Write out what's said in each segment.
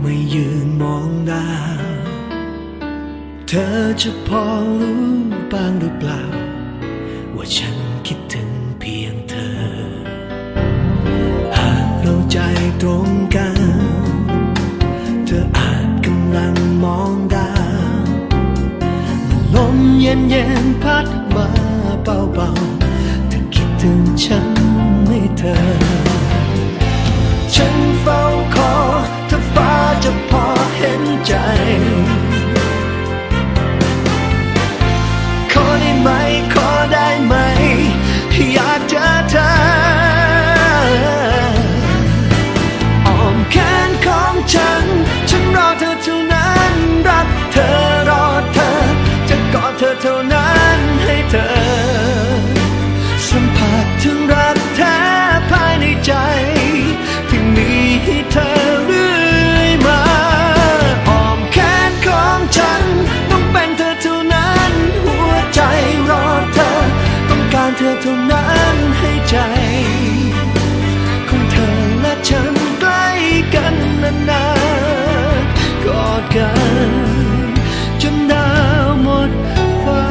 ไม่ยืนมองดาว เธอจะพอรู้บ้างหรือเปล่า ว่าฉันคิดถึงเพียงเธอ หากเราใจตรงกัน เธออาจกำลังมองดาวลมเย็นเย็นพัดมาเบาเบาเธอคิดถึงฉันไม่เธอ ฉัน เธอเท่านั้นให้ใจ ของเธอและฉันใกล้กันนานๆกอดกันจนดาวหมดฟ้า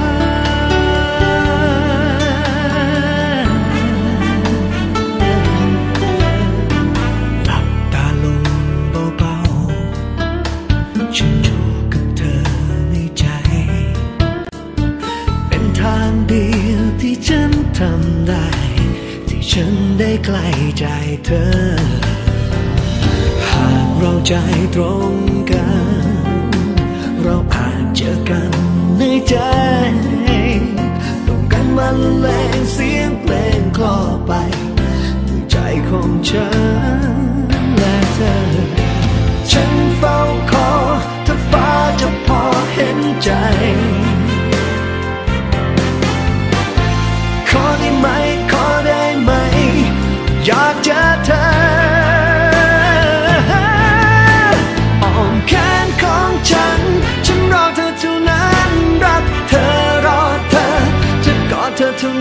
หลับตาลงเบาๆฉันอยู่กับเธอในใจ เป็นทางเดียว ที่ฉันทำได้ ที่ฉันได้ใกล้ใจเธอ หากเราใจตรงกัน เราอาจเจอกัน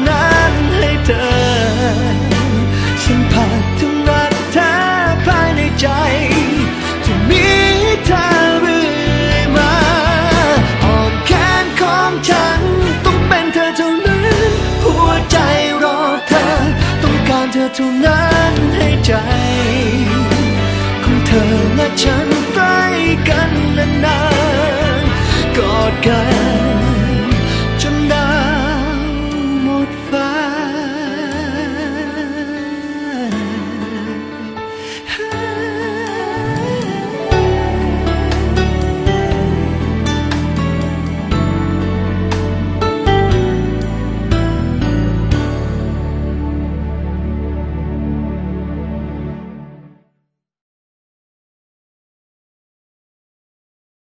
นั้นให้เธอสัมผัสถึงรักแท้ภายในใจที่มีเธอเรื่อยมาอ้อมแขนของฉัน ต้องเป็นเธอเท่านั้น หัวใจรอเธอ ต้องการเธอเท่านั้นให้ใจ ของเธอและฉัน